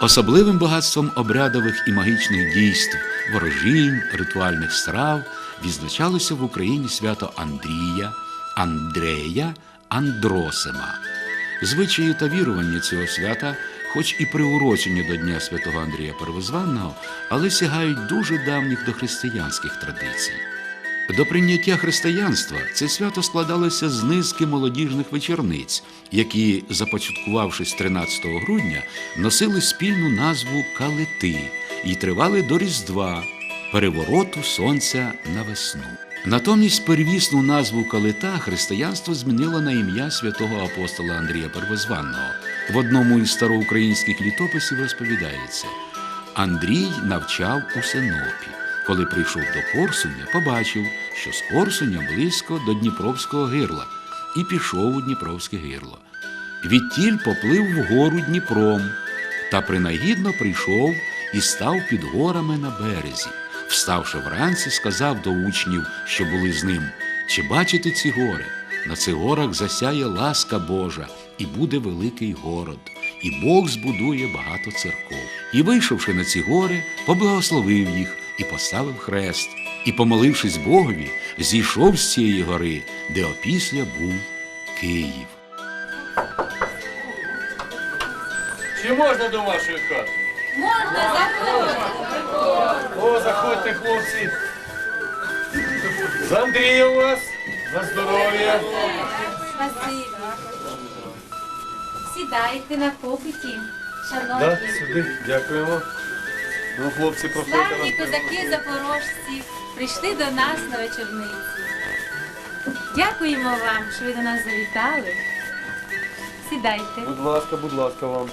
Особливим багатством обрядових і магічних дійств, ворожінь, ритуальних страв відзначалося в Україні свято Андрія, Андрея, Андросима. Звичаї та вірування цього свята, хоч і приурочені до Дня Святого Андрія Первозванного, але сягають дуже давніх дохристиянських традицій. До прийняття християнства це свято складалося з низки молодіжних вечорниць, які, започаткувавшись 13 грудня, носили спільну назву калити і тривали до Різдва, перевороту сонця на весну. Натомість первісну назву калита християнство змінило на ім'я святого апостола Андрія Первозванного. В одному із староукраїнських літописів розповідається: Андрій навчав у Синопі. Коли прийшов до Корсуня, побачив, що з Корсуня близько до Дніпровського гирла, і пішов у Дніпровське гирло. Відтіль поплив вгору Дніпром, та принагідно прийшов і став під горами на березі. Вставши вранці, сказав до учнів, що були з ним: Чи бачите ці гори? На цих горах засяє ласка Божа, і буде великий город, і Бог збудує багато церков. І, вийшовши на ці гори, поблагословив їх і поставив хрест, і, помолившись Богові, зійшов з цієї гори, де опісля був Київ. Чи можна до вашої хати? Можна заходити. О, заходьте, хлопці. За Андрія у вас, за здоров'я. Спасибі. Сідайте на попиті, Да, сюди, дякуємо. Ну, хлопці, проходьте. Славні козаки запорожці прийшли до нас на вечорниці. Дякуємо вам, що ви до нас завітали. Сідайте. Будь ласка, будь ласка вам.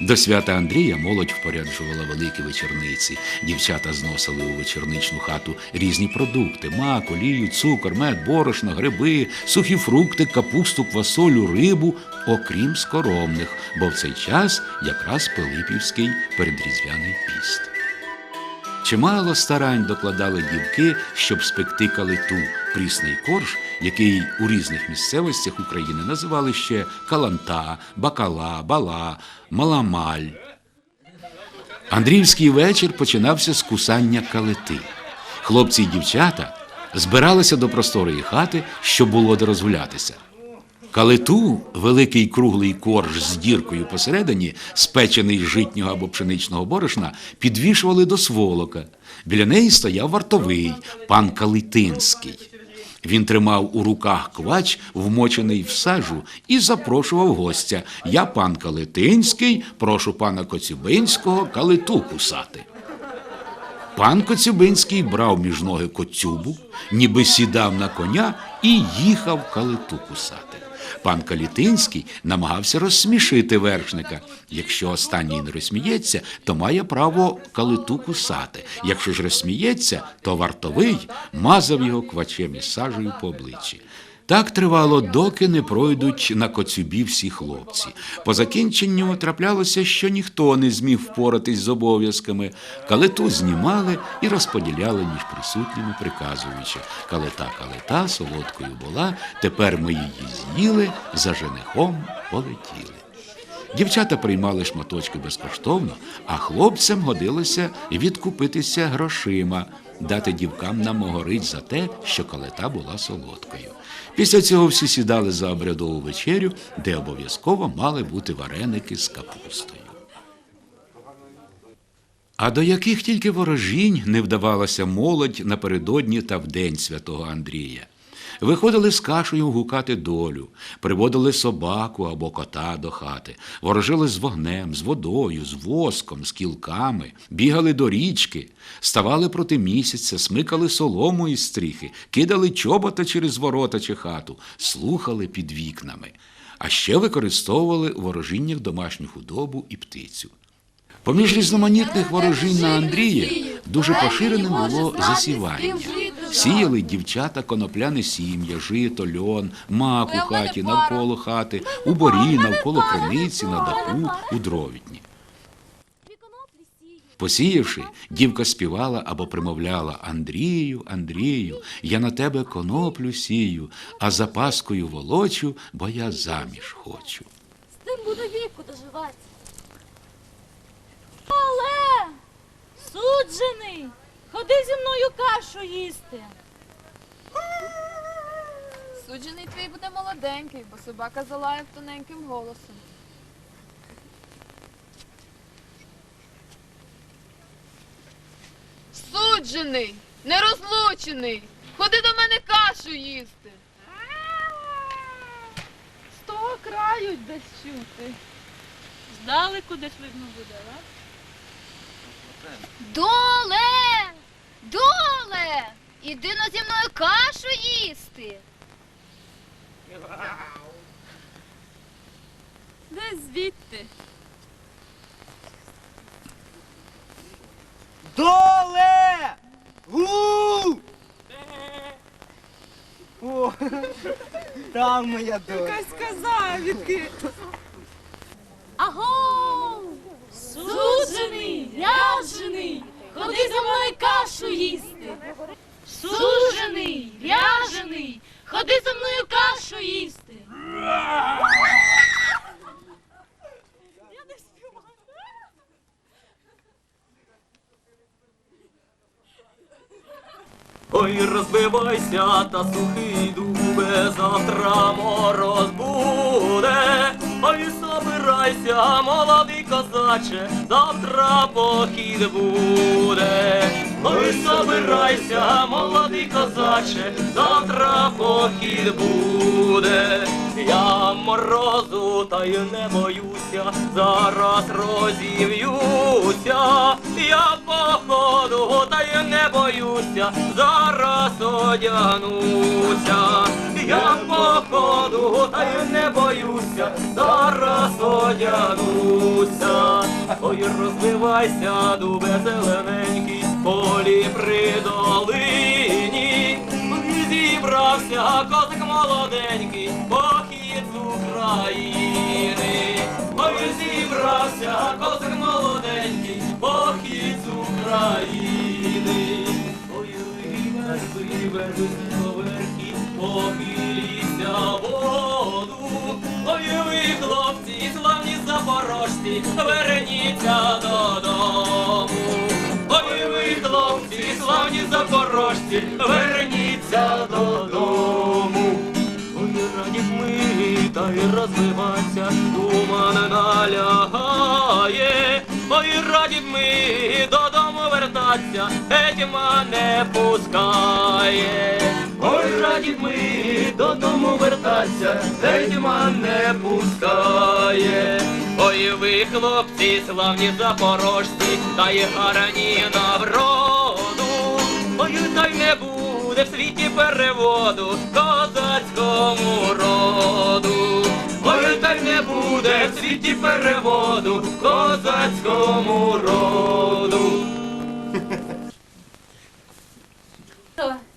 До свята Андрія молодь впоряджувала великі вечорниці. Дівчата зносили у вечорничну хату різні продукти: мак, олію, цукор, мед, борошно, гриби, сухі фрукти, капусту, квасолю, рибу, окрім скоромних, бо в цей час якраз Пилипівський передрізвяний піст. Чимало старань докладали дівки, щоб спекти калиту, прісний корж, який у різних місцевостях України називали ще каланта, бакала, бала, маламаль. Андріївський вечір починався з кусання калити. Хлопці й дівчата збиралися до просторої хати, щоб було де розгулятися. Калиту, великий круглий корж з діркою посередині, спечений з житнього або пшеничного борошна, підвішували до сволока. Біля неї стояв вартовий, пан Калитинський. Він тримав у руках квач, вмочений в сажу, і запрошував гостя. Я пан Калитинський, прошу пана Коцюбинського калиту кусати. Пан Коцюбинський брав між ноги коцюбу, ніби сідав на коня і їхав калиту кусати. Пан Калітинський намагався розсмішити вершника. Якщо останній не розсміється, то має право калиту кусати. Якщо ж розсміється, то вартовий мазав його квачем і сажею по обличчі. Так тривало, доки не пройдуть на коцюбі всі хлопці. По закінченню траплялося, що ніхто не зміг впоратись з обов'язками. Калиту знімали і розподіляли між присутніми, приказуючи калита, калита, солодкою була, тепер ми її з'їли, за женихом полетіли. Дівчата приймали шматочки безкоштовно, а хлопцям годилося відкупитися грошима, дати дівкам намогорить за те, що калита була солодкою. Після цього всі сідали за обрядову вечерю, де обов'язково мали бути вареники з капустою. А до яких тільки ворожінь не вдавалася молодь напередодні та в день святого Андрія. Виходили з кашею гукати долю, приводили собаку або кота до хати, ворожили з вогнем, з водою, з воском, з кілками, бігали до річки, ставали проти місяця, смикали солому із стріхи, кидали чобота через ворота чи хату, слухали під вікнами, а ще використовували ворожіннях домашню худобу і птицю. Поміж різноманітних ворожінь на Андрія дуже поширеним було засівання. Сіяли дівчата конопляне сім'я, жито, льон, мак у хаті, навколо хати, у борі, навколо криниці, на даху, у дровітні. Посіявши, дівка співала або примовляла Андрію, Андрію, я на тебе коноплю сію, а за паскою волочу, бо я заміж хочу. З тим буду віку доживати. Але суджений, ходи зі мною кашу їсти. Суджений твій буде молоденький, бо собака залає тоненьким голосом. Суджений, нерозлучений, ходи до мене кашу їсти. З того краю десь чути. Здалеку десь видно буде, а? Доле! Доле! Іди на зі мною кашу їсти. Десь звідти. Доле! Гу! О, там моя доля. Аго! Суджений, ряжений, ходи зі мною кашу їсти. Суджений, ряжений, ходи зі мною кашу їсти. Ой, розбивайся, та сухий дубе, завтра мороз буде. Ой, собирайся, молодий козаче, завтра похід буде. Ой, собирайся, молодий козаче, завтра похід буде. Я морозу та й не боюся, зараз розів'юся. Я походу боюся, зараз одягнуся. Я походу та й не боюся, зараз одягнуся. Ой, розбивайся, дубе зелененький, полі при долині. Зібрався козак молоденький, похід з України. Ой, зібрався козак молоденький, похід з України. Верби, верби, верхи, воду. Ой, ви, хлопці, славні запорожці, верніться додому. Ой, ви, хлопці, славні запорожці, верніться додому. Ой, раді ми та й розливаться, туман налягає. Ой, раді б ми додому гетьма не пускає. Ой, раді ми додому вертаться, гетьма не пускає. Ой, ви, хлопці, славні запорожці, та й гарні на вроду. Ой, та й не буде в світі переводу козацькому роду. Ой, та й не буде в світі переводу козацькому роду.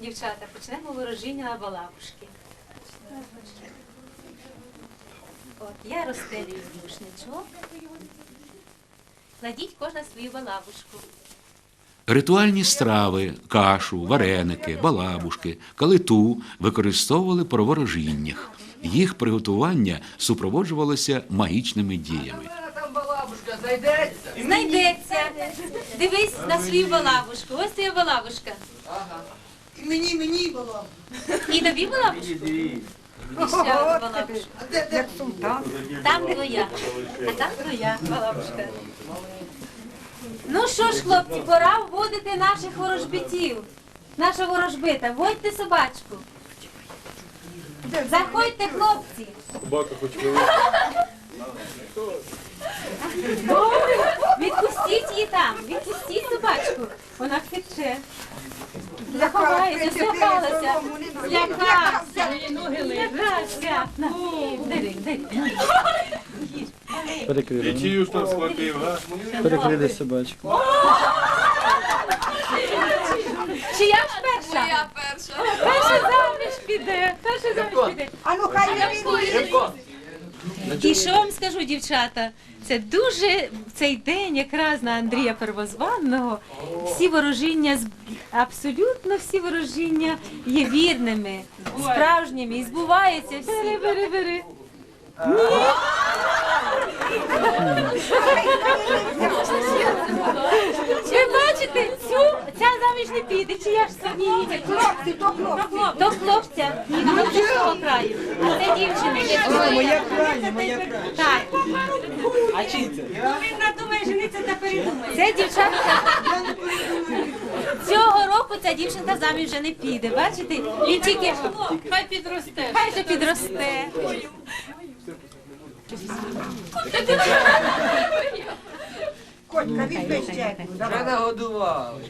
Дівчата, почнемо ворожіння балабушки. От, я розстелюю рушничок. Кладіть кожна свою балабушку. Ритуальні страви, кашу, вареники, балабушки, калиту використовували при ворожіннях. Їх приготування супроводжувалося магічними діями. Знайдеться. Дивись на свою балабушку. Ось твоя балабушка. Мені, мені було. І тобі балабушку? І ще одну балабушку. Там твоя, а там твоя балабушка. Ну що ж, хлопці, пора вводити наших ворожбитів. Наша ворожбита, вводьте собачку. Заходьте, хлопці. Собака хоч Відпустіть її там, відпустіть собачку. Вона втече. Заховається, злякалася. Злякався. Бери. Тію ж там схватив, га? Перекрили собачку. Чи я ж перша? Я перша. Перша заміж піде. Перша заміж піде. А ну хай І що вам скажу, дівчата? Це дуже в цей день, якраз на Андрія Первозванного, всі ворожіння, абсолютно всі ворожіння є вірними, справжніми і збуваються всі. Бери, бери, бери. Ні. Ви бачите, цю ця заміж не піде, чи я ж самі? Хлопці, то. До хлопця до іншого ну, краю. А це дівчина. Моя крайня, моя крайня. Так. А чи це? Ну, він надумає жениться та передумає. Це дівчатка. Цього року ця дівчинка заміж вже не піде. Бачите? Він тільки хай підросте. Хай ще підросте. Котька, візьми ще. Вже нагодували.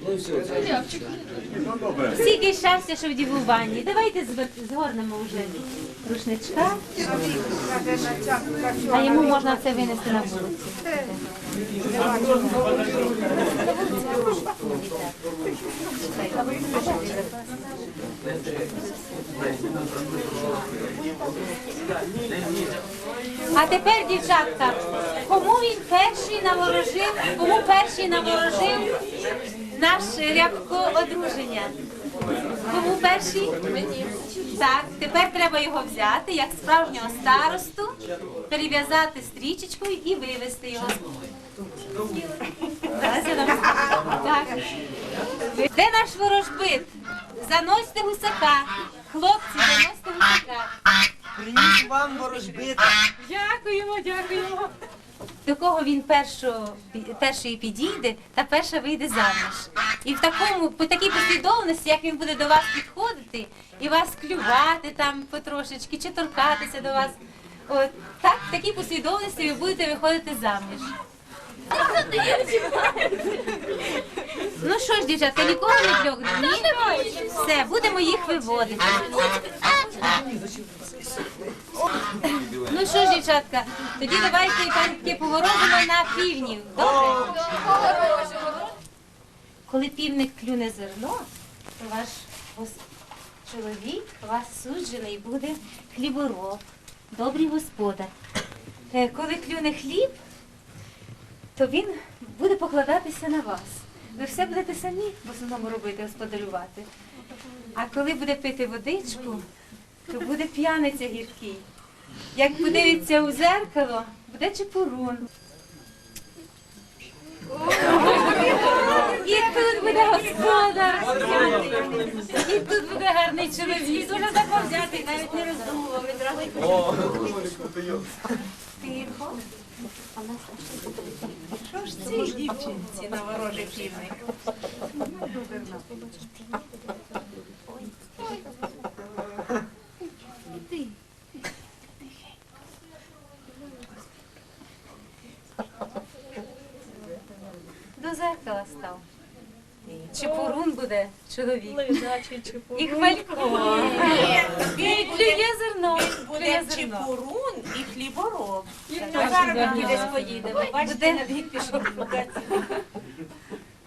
Стільки щастя, що в дівуванні. Давайте звер- згорнемо вже рушничка. А йому можна це винести на вулицю. А тепер, дівчатка, кому він перший наворожив, кому перший наворожив наш рябко одруження? Кому перший? Мені. Так, тепер треба його взяти, як справжнього старосту, перев'язати стрічечкою і вивезти його. Де наш ворожбит? Заносьте гусака. Хлопці, заносьте гусака. Приніс вам ворожбита. Дякуємо, дякуємо. До кого він перший підійде, та перша вийде заміж. І в такому, по такій послідовності, як він буде до вас підходити, і вас клювати там потрошечки, чи торкатися до вас. От так, в такій послідовності ви будете виходити заміж. Ну що ж, дівчатка, нікого не трьох? Ні? Все, будемо їх виводити. Ну що ж, дівчатка, тоді давайте панки поворожимо на півнів. Добре? Коли півник клюне зерно, то ваш гос- чоловік вас суджений буде хлібороб, добрий господар. Е, Коли клюне хліб, то він буде покладатися на вас. Ви все будете самі в основному робити, господарювати. А коли буде пити водичку, то буде п'яниця гіркий. Як подивиться у зеркало, буде чепурун. І тут буде господар. І тут буде гарний чоловік. Дуже заповзятий, навіть не роздумував, відразу. Тихо. Що ж цій дівчинці на ворожий півник? До зеркала став. Чепурун буде чоловік. І хвалько. І клює зерно. Клює зерно. І хлібороб. Зараз ми десь поїдемо. Бачите, на бік пішов.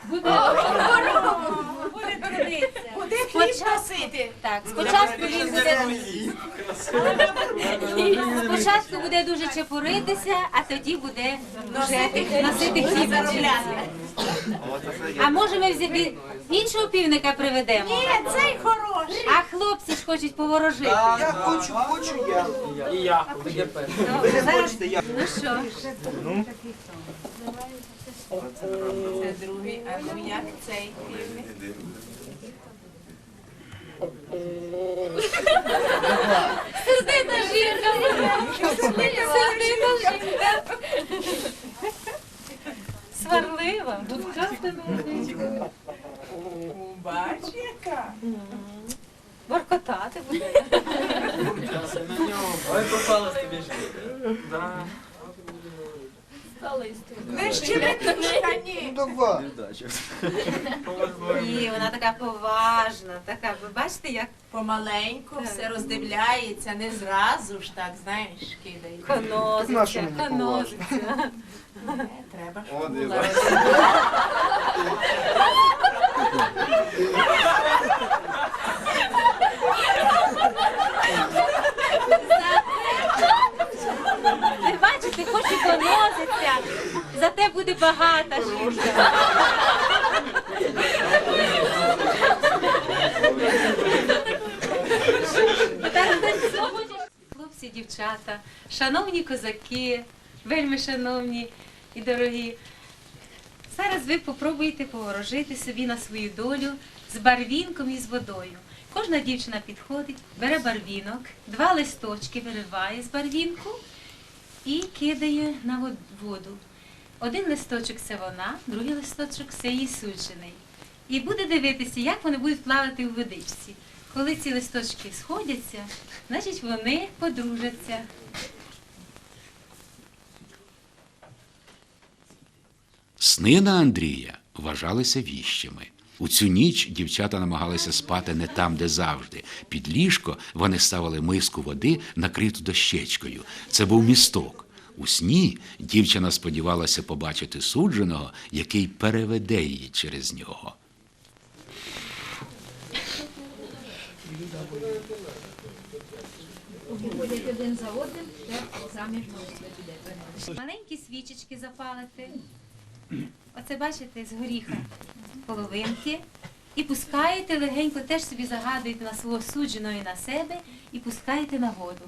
Буде буде трудитися. Куди хліб носити? Так, спочатку він буде спочатку буде дуже чепуритися, а тоді буде вже носити хліб. А може ми взяти іншого півника приведемо? Ні, цей хороший. А хлопці ж хочуть поворожити. Я хочу, хочу я. І я. Ви не хочете, я. Ну що? Це другий, а ну як цей півник? Сердита жінка. Сердита жінка. Сварлива. Бач, яка. Воркотати буде. Ой, попалась тобі жінка. Не щебетушка, ні. Давай. Ні, вона така поважна, така. Ви бачите, як Помаленьку все роздивляється, не зразу ж так, знаєш, кидає. конозиться, конозиться. Треба ж О, була дива. Ви бачите, хоч і конозиться, зате буде багата жінка. Хлопці, дівчата, шановні козаки, вельми шановні і дорогі. Зараз ви попробуєте поворожити собі на свою долю з барвінком і з водою. Кожна дівчина підходить, бере барвінок, два листочки вириває з барвінку і кидає на воду. Один листочок це вона, другий листочок це її суджений. І буде дивитися, як вони будуть плавати у водичці. Коли ці листочки сходяться, значить вони подружаться. Сни на Андрія вважалися віщими. У цю ніч дівчата намагалися спати не там, де завжди. Під ліжко вони ставили миску води, накриту дощечкою. Це був місток. У сні дівчина сподівалася побачити судженого, який переведе її через нього. Маленькі свічечки запалити. Оце бачите з горіха половинки. І пускаєте легенько, теж собі загадуєте на свого судженого і на себе, і пускаєте на воду.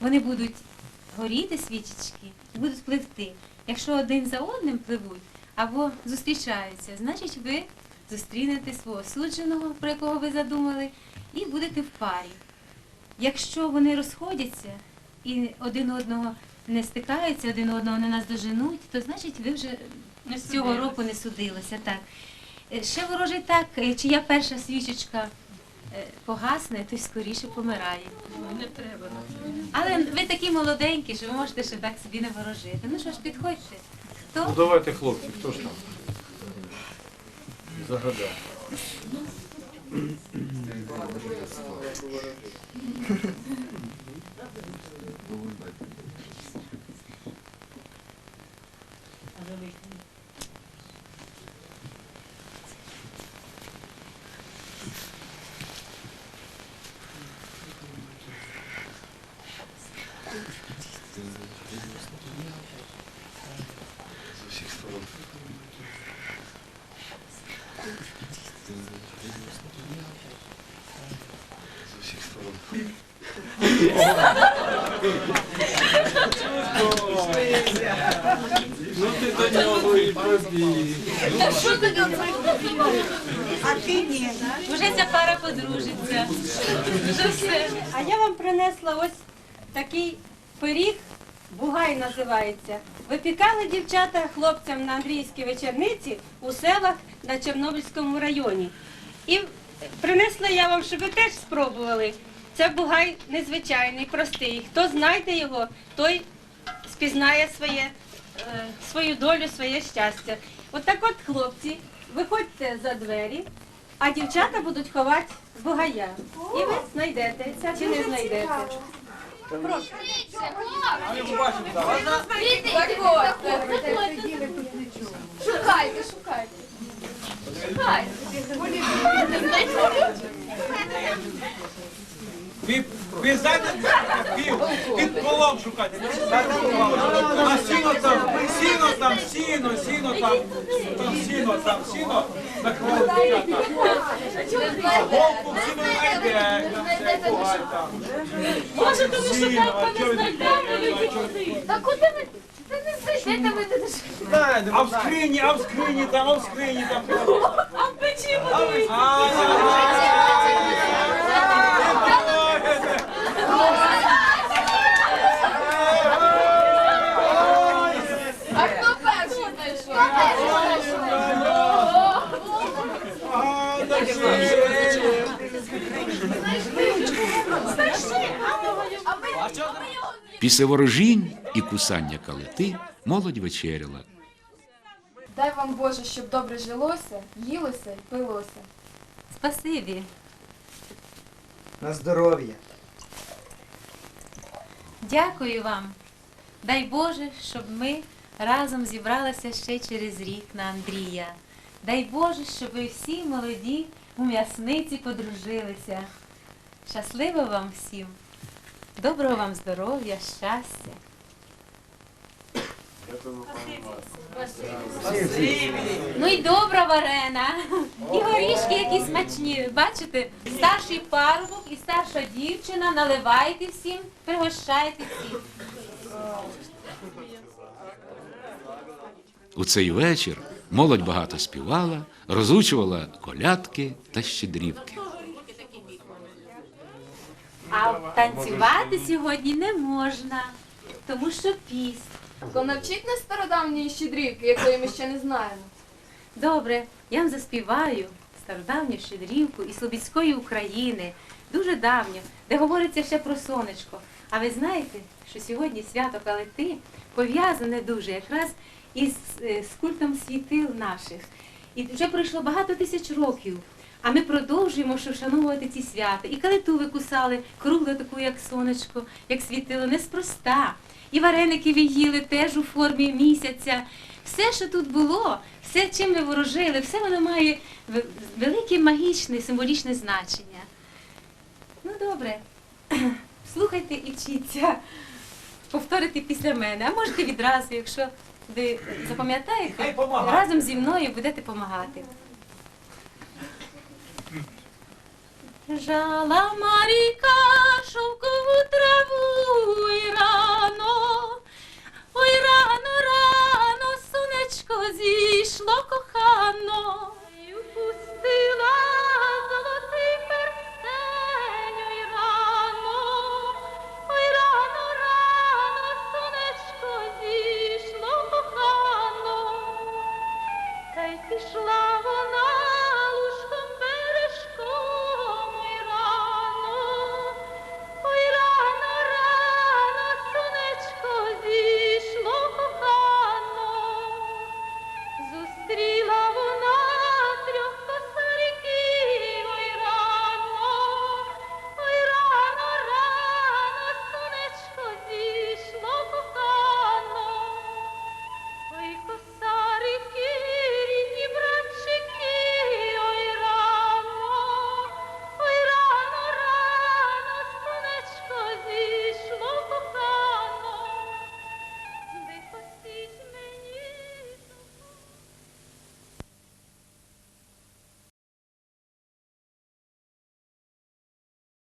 Вони будуть горіти свічечки і будуть пливти. Якщо один за одним пливуть або зустрічаються, значить ви зустрінете свого судженого, про якого ви задумали, і будете в парі. Якщо вони розходяться і один одного не стикаються, один одного не наздоженуть, то значить ви вже з цього року не судилися. Так. Е, Ще ворожий так, е, чия перша свічечка е, погасне, той скоріше помирає. Не треба. Але ви такі молоденькі, що ви можете ще так собі не ворожити. Ну що ж, підходьте. Ну давайте, хлопці, хто ж там? Загадав. Ну ти до нього і побіг. Вже ця пара подружиться. Вже все. А я вам принесла ось такий пиріг, бугай називається. Випікали дівчата хлопцям на Андріївській вечорниці у селах на Чорнобильському районі. І принесла я вам, щоб ви теж спробували. Це бугай незвичайний, простий. Хто знайде його, той спізнає своє, свою долю, своє щастя. От так от, хлопці, виходьте за двері, а дівчата будуть ховати бугая. І ви знайдете чи не знайдете. Шукайте, шукайте. Шукайте. Ви, ви під полом шукати. А сіно там, сіно там, сіно, сіно там, там сіно, там сіно, так А голку сіно знайде, там все буває там. Може, тому що так чого не. Та куди ви? Та не ви туди. А в скрині, а в скрині там, а в скрині там. А в печі подивись. Після ворожінь і кусання калити молодь вечеряла. Дай вам Боже, щоб добре жилося, їлося і пилося. Спасибі. На здоров'я. Дякую вам. Дай Боже, щоб ми разом зібралися ще через рік на Андрія. Дай Боже, щоб ви всі молоді у м'ясниці подружилися. Щасливо вам всім. Доброго вам здоров'я, щастя. Ну і добра варена, і горішки які смачні. Бачите, старший парубок і старша дівчина, наливайте всім, пригощайте всіх. У цей вечір Молодь багато співала, розучувала колядки та щедрівки. А танцювати сьогодні не можна, тому що піст. То навчіть нас стародавньої щедрівки, якої ми ще не знаємо. Добре, я вам заспіваю стародавню щедрівку із Слобідської України, дуже давню, де говориться ще про сонечко. А ви знаєте, що сьогодні свято Калити пов'язане дуже якраз із е, з культом світил наших. І вже пройшло багато тисяч років. А ми продовжуємо що вшановувати ці свята. І калиту ви кусали, круглу таку, як сонечко, як світило, неспроста. І вареники ви їли теж у формі місяця. Все, що тут було, все, чим ви ворожили, все воно має велике магічне, символічне значення. Ну добре, слухайте і вчіться. Повторити після мене, а можете відразу, якщо ви запам'ятаєте, разом зі мною будете допомагати. Жала Маріка шовкову траву ой рано, ой рано, рано сонечко зійшло кохано, і впустила.